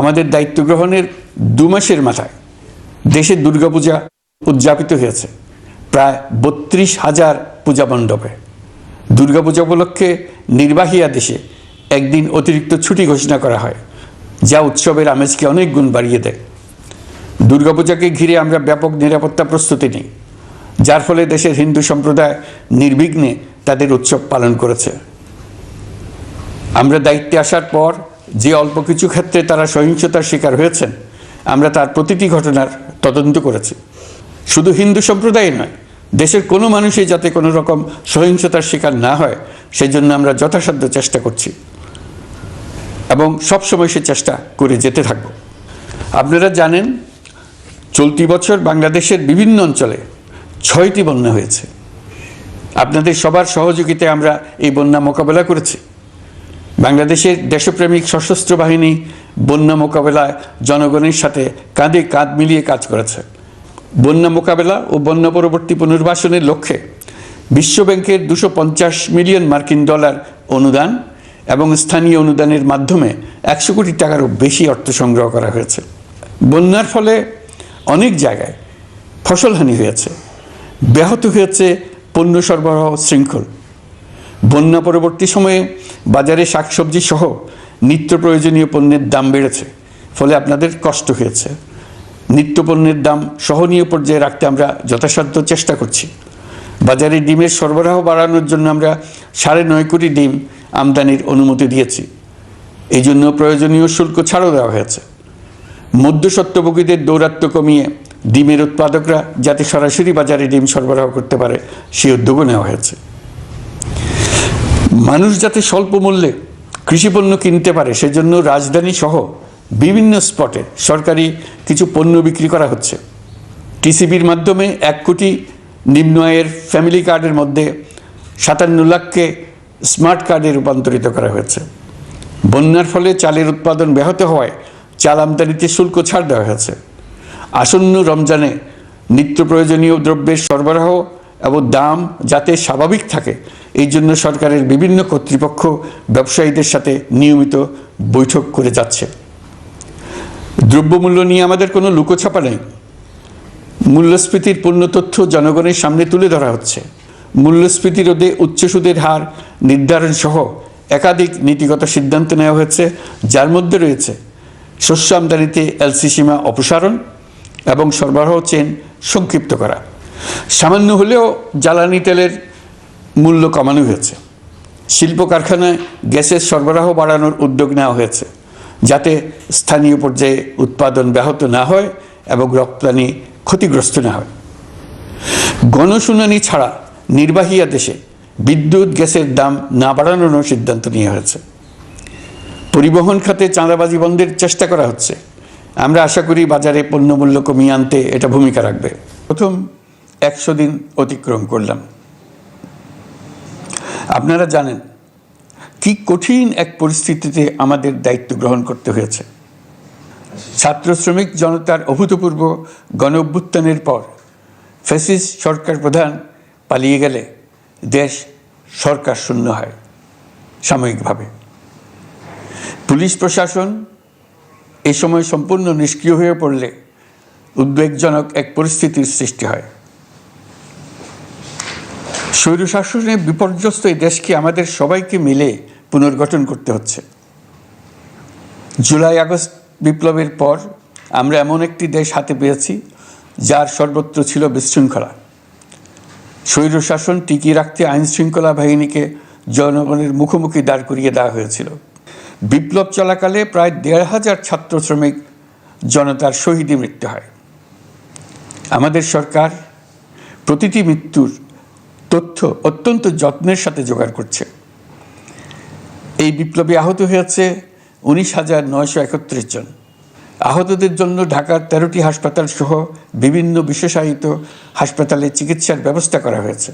আমাদের দায়িত্ব গ্রহণের দু মাসের মাথায় দেশে দুর্গাপূজা উদযাপিত হয়েছে। প্রায় বত্রিশ হাজার পূজা মণ্ডপে। দুর্গাপূজা উপলক্ষে নির্বাহী আদেশে একদিন অতিরিক্ত ছুটি ঘোষণা করা হয়, যা উৎসবের আমেজকে অনেক গুণ বাড়িয়ে দেয়। দুর্গাপূজাকে ঘিরে আমরা ব্যাপক নিরাপত্তা প্রস্তুতি নিই, যার ফলে দেশের হিন্দু সম্প্রদায় নির্বিঘ্নে তাদের উৎসব পালন করেছে। আমরা দায়িত্বে আসার পর যে অল্প কিছু ক্ষেত্রে তারা সহিংসতার শিকার হয়েছেন, আমরা তার প্রতিটি ঘটনার তদন্ত করেছি। শুধু হিন্দু সম্প্রদায় নয়, দেশের কোনো মানুষই যাতে কোনো রকম সহিংসতার শিকার না হয় সেই জন্য আমরা যথাসাধ্য চেষ্টা করছি। এবং সবসময় সে চেষ্টা করে যেতে থাকব। আপনারা জানেন, চলতি বছর বাংলাদেশের বিভিন্ন অঞ্চলে ছয়টি বন্যা হয়েছে। আপনাদের সবার সহযোগিতায় আমরা এই বন্যা মোকাবেলা করেছি। বাংলাদেশের দেশপ্রেমিক সশস্ত্র বাহিনী বন্যা মোকাবেলায় জনগণের সাথে কাঁধে কাঁধ মিলিয়ে কাজ করেছে। বন্যা মোকাবেলা ও বন্যা পরবর্তী পুনর্বাসনের লক্ষ্যে বিশ্বব্যাংকের দুশো পঞ্চাশ মিলিয়ন মার্কিন ডলার অনুদান এবং স্থানীয় অনুদানের মাধ্যমে একশো কোটি টাকারও বেশি অর্থ সংগ্রহ করা হয়েছে। বন্যার ফলে অনেক জায়গায় ফসলহানি হয়েছে। ব্যাহত হয়েছে পণ্য সরবরাহ শৃঙ্খল। বন্যা পরবর্তী সময়ে বাজারে শাকসবজি সহ নিত্য প্রয়োজনীয় পণ্যের দাম বেড়েছে, ফলে আপনাদের কষ্ট হয়েছে। নিত্য পণ্যের দাম সহনীয় পর্যায়ে রাখতে আমরা যথাসাধ্য চেষ্টা করছি। বাজারে ডিমের সরবরাহ বাড়ানোর জন্য আমরা সাড়ে নয় কোটি ডিম আমদানির অনুমতি দিয়েছি। এই জন্য প্রয়োজনীয় শুল্ক ছাড়ও দেওয়া হয়েছে। মধ্যস্বত্বভোগীদের দৌরাত্ম্য কমিয়ে ডিমের উৎপাদকরা যাতে সরাসরি বাজারে ডিম সরবরাহ করতে পারে, সেই উদ্যোগও নেওয়া হয়েছে। মানুষ যাতে স্বল্প মূল্যে কৃষিপণ্য কিনতে পারে, সেজন্য রাজধানী সহ বিভিন্ন স্পটে সরকারি কিছু পণ্য বিক্রি করা হচ্ছে। টিসিবির মাধ্যমে এক কোটি নিম্ন আয়ের ফ্যামিলি কার্ডের মধ্যে সাতান্ন লাখকে স্মার্ট কার্ডে রূপান্তরিত করা হয়েছে। বন্যার ফলে চালের উৎপাদন ব্যাহত হওয়ায় চাল আমদানিতে শুল্ক ছাড় দেওয়া হয়েছে। আসন্ন রমজানে নিত্য প্রয়োজনীয় দ্রব্যের সরবরাহ এবং দাম যাতে স্বাভাবিক থাকে, এই জন্য সরকারের বিভিন্ন কর্তৃপক্ষ ব্যবসায়ীদের সাথে নিয়মিত বৈঠক করে যাচ্ছে। দ্রব্যমূল্য নিয়ে আমাদের কোনো লুকোছাপা নেই। মূল্যস্ফীতির পূর্ণ তথ্য জনগণের সামনে তুলে ধরা হচ্ছে। মূল্যস্ফীতি রোধে উচ্চ সুদের হার নির্ধারণ সহ একাধিক নীতিগত সিদ্ধান্ত নেওয়া হয়েছে, যার মধ্যে রয়েছে শস্য আমদানিতে এলসি সীমা অপসারণ এবং সরবরাহ চেন সংক্ষিপ্ত করা। সামান্য হলেও জ্বালানি তেলের মূল্য কমানো হয়েছে। শিল্প কারখানায় গ্যাসের সরবরাহ বাড়ানোর উদ্যোগ নেওয়া হয়েছে, যাতে স্থানীয় পর্যায়ে উৎপাদন ব্যাহত না হয় এবং রপ্তানি ক্ষতিগ্রস্ত না হয়। গণশুনানি ছাড়া নির্বাহী আদেশে বিদ্যুৎ গ্যাসের দাম না বাড়ানোর সিদ্ধান্ত নেওয়া হয়েছে। পরিবহন খাতে চাঁদাবাজি বন্ধের চেষ্টা করা হচ্ছে। আমরা আশা করি বাজারে পণ্যমূল্য কমিয়ে আনতে এটা ভূমিকা রাখবে। প্রথম একশো দিন অতিক্রম করলাম। আপনারা জানেন কি কঠিন এক পরিস্থিতিতে আমাদের দায়িত্ব গ্রহণ করতে হয়েছে। ছাত্র শ্রমিক জনতার অভূতপূর্ব গণ অভ্যুত্থানের পর ফ্যাসিস সরকার প্রধান পালিয়ে গেলে দেশ সরকার শূন্য হয় সাময়িকভাবে। পুলিশ প্রশাসন এ সময় সম্পূর্ণ নিষ্ক্রিয় হয়ে পড়লে উদ্বেগজনক এক পরিস্থিতির সৃষ্টি হয়। স্বৈরশাসনে বিপর্যস্ত এই দেশকে আমাদের সবাইকে মিলে পুনর্গঠন করতে হচ্ছে। জুলাই আগস্ট বিপ্লবের পর আমরা এমন একটি দেশ হাতে পেয়েছি, যার সর্বত্র ছিল বিশৃঙ্খলা। স্বৈরশাসন টিকিয়ে রাখতে আইন শৃঙ্খলা বাহিনীকে জনগণের মুখোমুখি দাঁড় করিয়ে দেওয়া হয়েছিল। বিপ্লব চলাকালে প্রায় দেড় হাজার ছাত্র শ্রমিক জনতার শহীদে মৃত্যু হয়। আমাদের সরকার প্রতিটি মৃত্যুর তথ্য অত্যন্ত যত্নের সাথে জোগাড় করছে। এই বিপ্লবে আহত হয়েছে উনিশ হাজার নয়শো একত্রিশ জন। আহতদের জন্য ঢাকার তেরোটি হাসপাতাল সহ বিভিন্ন বিশেষায়িত হাসপাতালে চিকিৎসার ব্যবস্থা করা হয়েছে।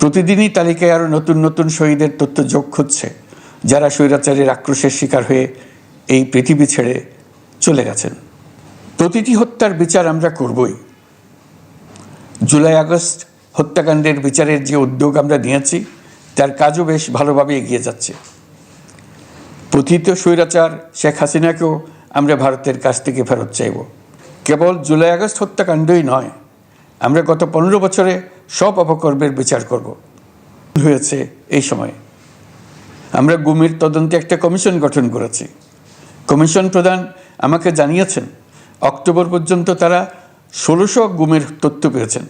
প্রতিদিনই তালিকায় আরও নতুন নতুন শহীদের তথ্য যোগ হচ্ছে, যারা স্বৈরাচারের আক্রোশের শিকার হয়ে এই পৃথিবী ছেড়ে চলে গেছেন। প্রতিটি হত্যার বিচার আমরা করবই। জুলাই আগস্ট হত্যাকাণ্ডের বিচারের যে উদ্যোগ আমরা নিয়েছি, তার কাজও বেশ ভালোভাবে এগিয়ে যাচ্ছে। প্রথিত স্বৈরাচার শেখ হাসিনাকেও আমরা ভারতের কাছ থেকে ফেরত চাইব। কেবল জুলাই আগস্ট হত্যাকাণ্ডই নয়, আমরা গত পনেরো বছরে সব অপকর্মের বিচার করব। হয়েছে এই সময়ে। আমরা গুমের তদন্তে একটা কমিশন গঠন করেছি। কমিশন প্রধান আমাকে জানিয়েছেন, অক্টোবর পর্যন্ত তারা ষোলোশো গুমের তথ্য পেয়েছেন।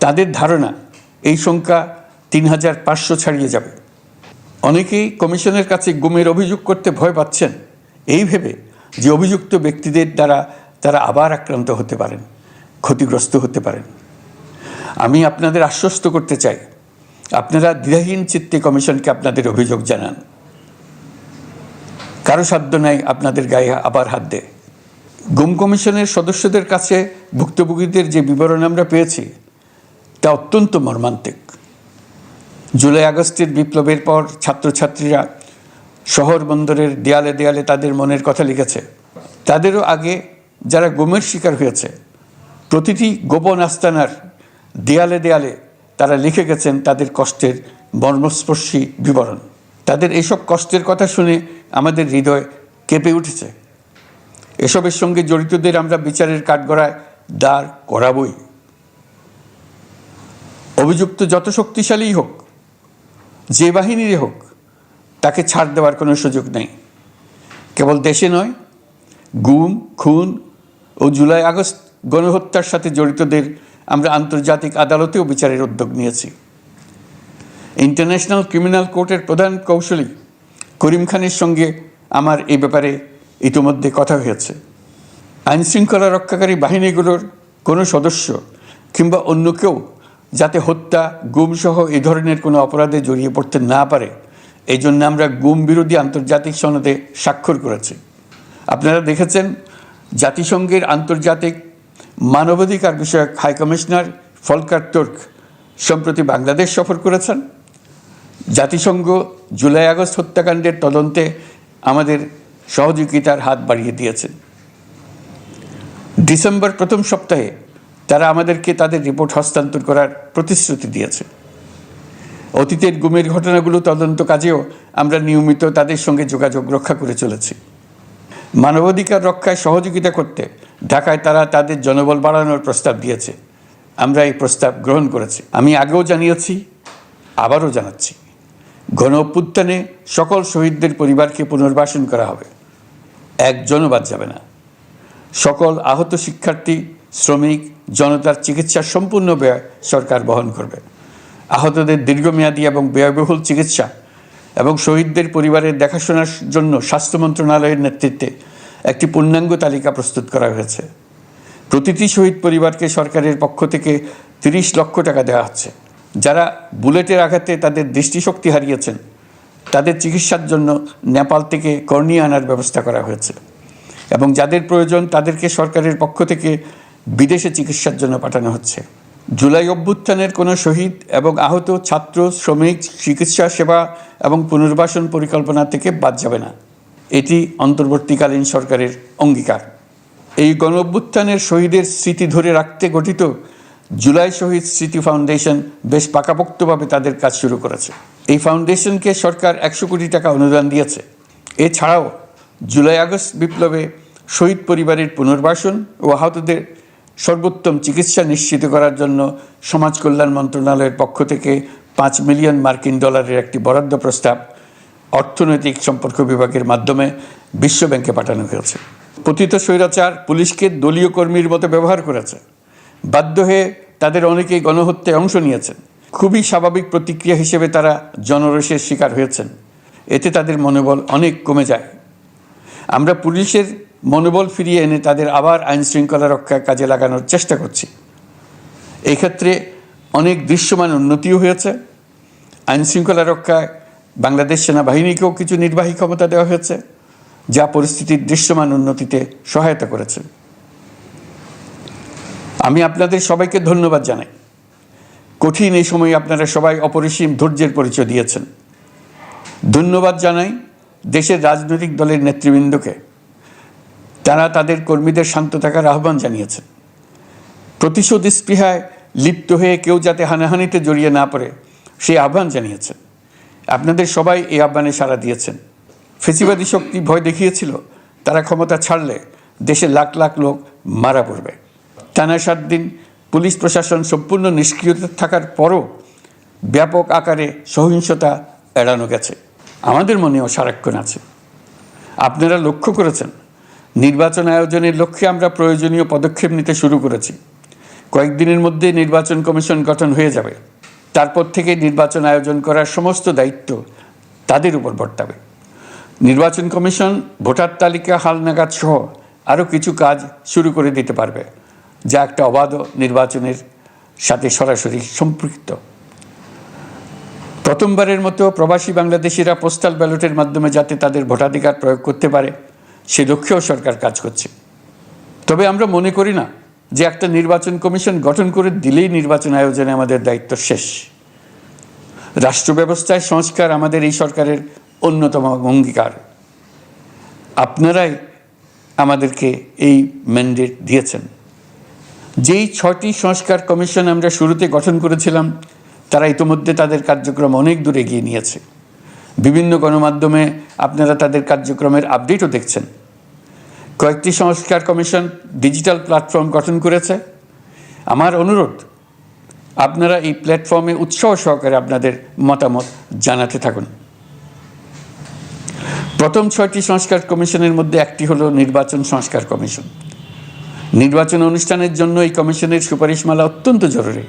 তাদের ধারণা এই সংখ্যা তিন হাজার পাঁচশো ছাড়িয়ে যাবে। অনেকেই কমিশনের কাছে গুমের অভিযোগ করতে ভয় পাচ্ছেন। এই ভেবে যে অভিযুক্ত ব্যক্তিদের দ্বারা তারা আবার আক্রান্ত হতে পারেন, ক্ষতিগ্রস্ত হতে পারেন। আমি আপনাদের আশ্বস্ত করতে চাই, আপনারা দ্বিধাহীন চিত্তে কমিশনকে আপনাদের অভিযোগ জানান। কারও সাধ্য নাই আপনাদের গায়ে আবার হাত দেয়। গুম কমিশনের সদস্যদের কাছে ভুক্তভোগীদের যে বিবরণ আমরা পেয়েছি তা অত্যন্ত মর্মান্তিক। জুলাই আগস্টের বিপ্লবের পর ছাত্রছাত্রীরা শহর বন্দরের দেয়ালে দেয়ালে তাদের মনের কথা লিখেছে। তাদেরও আগে যারা গুমের শিকার হয়েছে, প্রতিটি গোপন আস্তানার দেয়ালে দেয়ালে তারা লিখে গেছেন তাদের কষ্টের মর্মস্পর্শী বিবরণ। তাদের এইসব কষ্টের কথা শুনে আমাদের হৃদয় কেঁপে উঠেছে। এসবের সঙ্গে জড়িতদের আমরা বিচারের কাঠগড়ায় দাঁড় করাবই। অভিযুক্ত যত শক্তিশালীই হোক, যে বাহিনীরই হোক, তাকে ছাড় দেওয়ার কোনো সুযোগ নেই। কেবল দেশে নয়, গুম, খুন ও জুলাই আগস্ট গণহত্যার সাথে জড়িতদের আমরা আন্তর্জাতিক আদালতেও বিচারের উদ্যোগ নিয়েছি। ইন্টারন্যাশনাল ক্রিমিনাল কোর্টের প্রধান কৌশলী করিম খানের সঙ্গে আমার এই ব্যাপারে ইতিমধ্যে কথা হয়েছে। আইনশৃঙ্খলা রক্ষাকারী বাহিনীগুলোর কোনো সদস্য কিংবা অন্য কেউ যাতে হত্যা, গুমসহ এ ধরনের কোনো অপরাধে জড়িয়ে পড়তে না পারে এই জন্য আমরা গুম বিরোধী আন্তর্জাতিক সনদে স্বাক্ষর করেছি। আপনারা দেখেছেন, জাতিসংঘের আন্তর্জাতিক মানবাধিকার বিষয়ক হাই কমিশনার ফলকার তুর্ক সম্প্রতি বাংলাদেশ সফর করেছেন। জাতিসংঘ জুলাই আগস্ট হত্যাকাণ্ডের তদন্তে আমাদের সহযোগিতার হাত বাড়িয়ে দিয়েছেন ডিসেম্বর প্রথম সপ্তাহে তারা আমাদেরকে তাদের রিপোর্ট হস্তান্তর করার প্রতিশ্রুতি দিয়েছে। অতীতের গুমের ঘটনাগুলো তদন্ত কাজেও আমরা নিয়মিত তাদের সঙ্গে যোগাযোগ রক্ষা করে চলেছি। মানবাধিকার রক্ষায় সহযোগিতা করতে ঢাকায় তারা তাদের জনবল বাড়ানোর প্রস্তাব দিয়েছে। আমরা এই প্রস্তাব গ্রহণ করেছি। আমি আগেও জানিয়েছি, আবারও জানাচ্ছি। গণ অভ্যুত্থানে সকল শহীদদের পরিবারকে পুনর্বাসন করা হবে। একজনও বাদ যাবে না। সকল আহত শিক্ষার্থী শ্রমিক জনতার চিকিৎসার সম্পূর্ণ ব্যয় সরকার বহন করবে। আহতদের দীর্ঘমেয়াদী এবং ব্যয়বহুল চিকিৎসা এবং শহীদদের পরিবারের দেখাশোনার জন্য স্বাস্থ্য মন্ত্রণালয়ের নেতৃত্বে একটি পূর্ণাঙ্গ তালিকা প্রস্তুত করা হয়েছে। প্রতিটি শহীদ পরিবারকে সরকারের পক্ষ থেকে তিরিশ লক্ষ টাকা দেওয়া হচ্ছে। যারা বুলেটের আঘাতে তাদের দৃষ্টিশক্তি হারিয়েছেন, তাদের চিকিৎসার জন্য নেপাল থেকে কর্নিয়া আনার ব্যবস্থা করা হয়েছে। এবং যাদের প্রয়োজন তাদেরকে সরকারের পক্ষ থেকে বিদেশে চিকিৎসার জন্য পাঠানো হচ্ছে। জুলাই অভ্যুত্থানের কোনো শহীদ এবং আহত ছাত্র, শ্রমিক, চিকিৎসা সেবা এবং পুনর্বাসন পরিকল্পনা থেকে বাদ যাবে না। এটি অন্তর্বর্তীকালীন সরকারের অঙ্গীকার। এই গণ অভ্যুত্থানের শহীদের স্মৃতি ধরে রাখতে গঠিত জুলাই শহীদ স্মৃতি ফাউন্ডেশন বেশ পাকাপোক্তভাবে তাদের কাজ শুরু করেছে। এই ফাউন্ডেশনকে সরকার একশো কোটি টাকা অনুদান দিয়েছে। এছাড়াও জুলাই আগস্ট বিপ্লবে শহীদ পরিবারের পুনর্বাসন ও আহতদের সর্বোত্তম চিকিৎসা নিশ্চিত করার জন্য সমাজ কল্যাণ মন্ত্রণালয়ের পক্ষ থেকে পাঁচ মিলিয়ন মার্কিন ডলারের একটি বরাদ্দ প্রস্তাব অর্থনৈতিক সম্পর্ক বিভাগের মাধ্যমে বিশ্ব ব্যাংকে পাঠানো হয়েছে। পতিত স্বৈরাচার পুলিশকে দলীয় কর্মীর মতো ব্যবহার করেছে। বাধ্য হয়ে তাদের অনেকেই গণহত্যায় অংশ নিয়েছেন। খুবই স্বাভাবিক প্রতিক্রিয়া হিসেবে তারা জনরোষের শিকার হয়েছেন। এতে তাদের মনোবল অনেক কমে যায়। আমরা পুলিশের মনোবল ফিরিয়ে এনে তাদের আবার আইন শৃঙ্খলা রক্ষায় কাজে লাগানোর চেষ্টা করছি। এক্ষেত্রে অনেক দৃশ্যমান উন্নতিও হয়েছে। আইন শৃঙ্খলা রক্ষায় বাংলাদেশ সেনাবাহিনীকেও কিছু নির্বাহী ক্ষমতা দেওয়া হয়েছে, যা পরিস্থিতির দৃশ্যমান উন্নতিতে সহায়তা করেছে। আমি আপনাদের সবাইকে ধন্যবাদ জানাই। কঠিন এই সময়ে আপনারা সবাই অপরিসীম ধৈর্যের পরিচয় দিয়েছেন। ধন্যবাদ জানাই দেশের রাজনৈতিক দলের নেতৃবৃন্দকে। তারা তাদের কর্মীদের শান্ত থাকার আহ্বান জানিয়েছেন প্রতিশোধ স্পৃহায় লিপ্ত হয়ে কেউ যাতে হানাহানিতে জড়িয়ে না পড়ে সেই আহ্বান জানিয়েছেন আপনাদের সবাই এই আহ্বানে সাড়া দিয়েছেন। ফেসিবাদী শক্তি ভয় দেখিয়েছিল, তারা ক্ষমতা ছাড়লে দেশে লাখ লাখ লোক মারা পড়বে। টানা সাত দিন পুলিশ প্রশাসন সম্পূর্ণ নিষ্ক্রিয়তা থাকার পরও ব্যাপক আকারে সহিংসতা এড়ানো গেছে। আমাদের মনেও সারাক্ষণ আছে। আপনারা লক্ষ্য করেছেন নির্বাচন আয়োজনের লক্ষ্যে আমরা প্রয়োজনীয় পদক্ষেপ নিতে শুরু করেছি। কয়েকদিনের মধ্যে নির্বাচন কমিশন গঠন হয়ে যাবে। তারপর থেকে নির্বাচন আয়োজন করার সমস্ত দায়িত্ব তাদের উপর বর্তাবে। নির্বাচন কমিশন, ভোটার তালিকা হালনাগাদ সহ আরও কিছু কাজ শুরু করে দিতে পারবে, যা একটা অবাধ নির্বাচনের সাথে সরাসরি সম্পৃক্ত। প্রথমবারের মতো প্রবাসী বাংলাদেশিরা পোস্টাল ব্যালটের মাধ্যমে যাতে তাদের ভোটাধিকার প্রয়োগ করতে পারে সে লক্ষ্যেও সরকার কাজ করছে। তবে আমরা মনে করি না যে একটা নির্বাচন কমিশন গঠন করে দিলেই নির্বাচন আয়োজনে আমাদের দায়িত্ব শেষ। রাষ্ট্র ব্যবস্থায় সংস্কার আমাদের এই সরকারের অন্যতম অঙ্গীকার। আপনারাই আমাদেরকে এই ম্যান্ডেট দিয়েছেন। যেই ছটি সংস্কার কমিশন আমরা শুরুতে গঠন করেছিলাম, তারা ইতোমধ্যে তাদের কার্যক্রম অনেক দূর এগিয়ে নিয়েছে। বিভিন্ন গণমাধ্যমে আপনারা তাদের কার্যক্রমের আপডেটও দেখছেন। কয়েকটি সংস্কার কমিশন ডিজিটাল প্ল্যাটফর্ম গঠন করেছে। আমার অনুরোধ, আপনারা এই প্ল্যাটফর্মে উৎসাহ সহকারে আপনাদের মতামত জানাতে থাকুন। প্রথম ছয়টি সংস্কার কমিশনের মধ্যে একটি হলো নির্বাচন সংস্কার কমিশন। নির্বাচন অনুষ্ঠানের জন্য এই কমিশনের সুপারিশমালা অত্যন্ত জরুরি।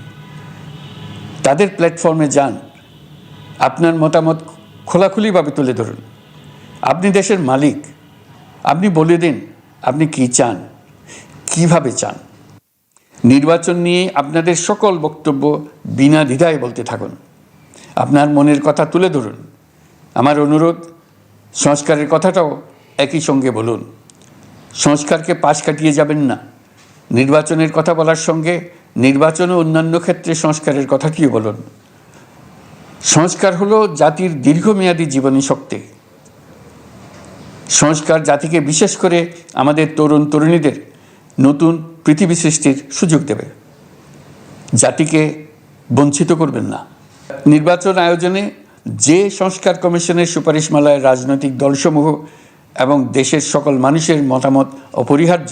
তাদের প্ল্যাটফর্মে যান। আপনার মতামত খোলাখুলিভাবে তুলে ধরুন। আপনি দেশের মালিক। আপনি বলে দিন আপনি কি চান? কীভাবে চান? নির্বাচন নিয়ে আপনাদের সকল বক্তব্য বিনা দ্বিধায় বলতে থাকুন। আপনার মনের কথা তুলে ধরুন। আমার অনুরোধ, সংস্কারের কথাটাও একই সঙ্গে বলুন। সংস্কারকে পাশ কাটিয়ে যাবেন না। নির্বাচনের কথা বলার সঙ্গে নির্বাচন ও অন্যান্য ক্ষেত্রে সংস্কারের কথাটিও বলুন। সংস্কার হলো জাতির দীর্ঘমেয়াদী জীবনী শক্তি। সংস্কার জাতিকে বিশেষ করে আমাদের তরুণ তরুণীদের নতুন পৃথিবী সৃষ্টির সুযোগ দেবে। জাতিকে বঞ্চিত করবেন না। নির্বাচন আয়োজনে যে সংস্কার কমিশনের সুপারিশমালায় রাজনৈতিক দলসমূহ এবং দেশের সকল মানুষের মতামত অপরিহার্য,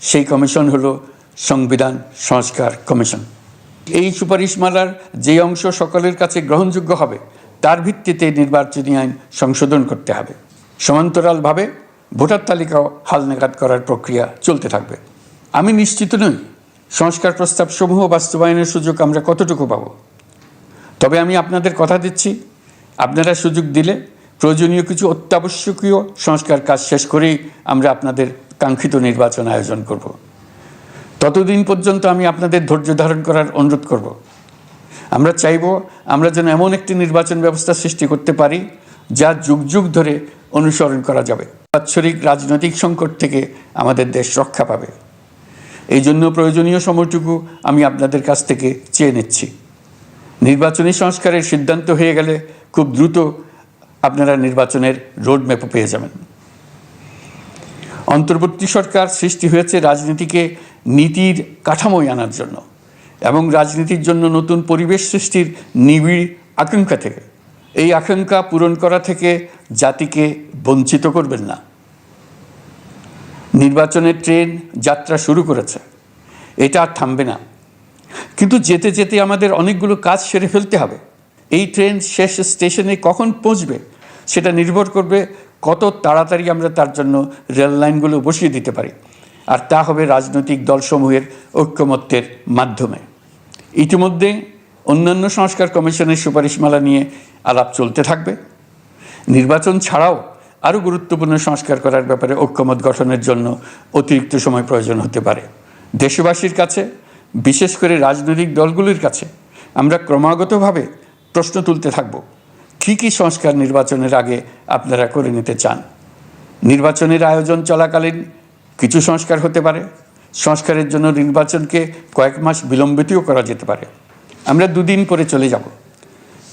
সেই কমিশন হল সংবিধান সংস্কার কমিশন। এই সুপারিশমালার যে অংশ সকলের কাছে গ্রহণযোগ্য হবে, তার ভিত্তিতে নির্বাচনী আইন সংশোধন করতে হবে। সমান্তরালভাবে ভোটার তালিকাও হালনাগাদ করার প্রক্রিয়া চলতে থাকবে। আমি নিশ্চিত নই সংস্কার প্রস্তাবসমূহ বাস্তবায়নের সুযোগ আমরা কতটুকু পাব। তবে আমি আপনাদের কথা দিচ্ছি, আপনারা সুযোগ দিলে প্রয়োজনীয় কিছু অত্যাবশ্যকীয় সংস্কার কাজ শেষ করেই আমরা আপনাদের কাঙ্ক্ষিত নির্বাচন আয়োজন করব। ততদিন পর্যন্ত আমি আপনাদের ধৈর্য ধারণ করার অনুরোধ করব। আমরা চাইব আমরা যেন এমন একটি নির্বাচন ব্যবস্থা সৃষ্টি করতে পারি, যা যুগ যুগ ধরে অনুসরণ করা যাবে। বাৎসরিক রাজনৈতিক সংকট থেকে আমাদের দেশ রক্ষা পাবে। এই জন্য প্রয়োজনীয় সময়টুকু আমি আপনাদের কাছ থেকে চেয়ে নিচ্ছি। নির্বাচনী সংস্কারের সিদ্ধান্ত হয়ে গেলে খুব দ্রুত আপনারা নির্বাচনের রোডম্যাপও পেয়ে যাবেন। অন্তর্বর্তী সরকার সৃষ্টি হয়েছে রাজনীতিকে নীতির কাঠামোয় আনার জন্য এবং রাজনীতির জন্য নতুন পরিবেশ সৃষ্টির নিবিড় আকাঙ্ক্ষা থেকে। এই আকাঙ্ক্ষা পূরণ করা থেকে জাতিকে বঞ্চিত করবেন না। নির্বাচনের ট্রেন যাত্রা শুরু করেছে। এটা আর থামবে না। কিন্তু যেতে যেতে আমাদের অনেকগুলো কাজ সেরে ফেলতে হবে। এই ট্রেন শেষ স্টেশনে কখন পৌঁছবে সেটা নির্ভর করবে কত তাড়াতাড়ি আমরা তার জন্য রেল লাইনগুলো বসিয়ে দিতে পারি। আর তা হবে রাজনৈতিক দলসমূহের ঐক্যমত্যের মাধ্যমে। ইতিমধ্যে অন্যান্য সংস্কার কমিশনের সুপারিশমালা নিয়ে আলাপ চলতে থাকবে। নির্বাচন ছাড়াও আরও গুরুত্বপূর্ণ সংস্কার করার ব্যাপারে ঐক্যমত গঠনের জন্য অতিরিক্ত সময় প্রয়োজন হতে পারে। দেশবাসীর কাছে, বিশেষ করে রাজনৈতিক দলগুলির কাছে, আমরা ক্রমাগতভাবে প্রশ্ন তুলতে থাকব, কী কী সংস্কার নির্বাচনের আগে আপনারা করে নিতে চান? নির্বাচনের আয়োজন চলাকালীন কিছু সংস্কার হতে পারে। সংস্কারের জন্য নির্বাচনকে কয়েক মাস বিলম্বিতও করা যেতে পারে। আমরা দুদিন পরে চলে যাব।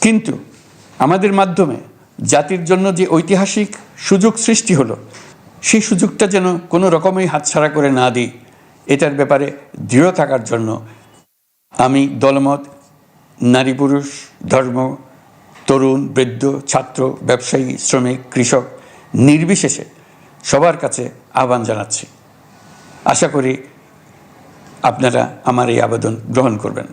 কিন্তু আমাদের মাধ্যমে জাতির জন্য যে ঐতিহাসিক সুযোগ সৃষ্টি হলো, সেই সুযোগটা যেন কোনো রকমই হাতছাড়া করে না দিই, এটার ব্যাপারে দৃঢ় থাকার জন্য আমি দলমত, নারী পুরুষ, ধর্ম, তরুণ, বৃদ্ধ, ছাত্র, ব্যবসায়ী, শ্রমিক, কৃষক নির্বিশেষে সবার কাছে আহ্বান জানাচ্ছি। আশা করি আপনারা আমার এই আবেদন গ্রহণ করবেন।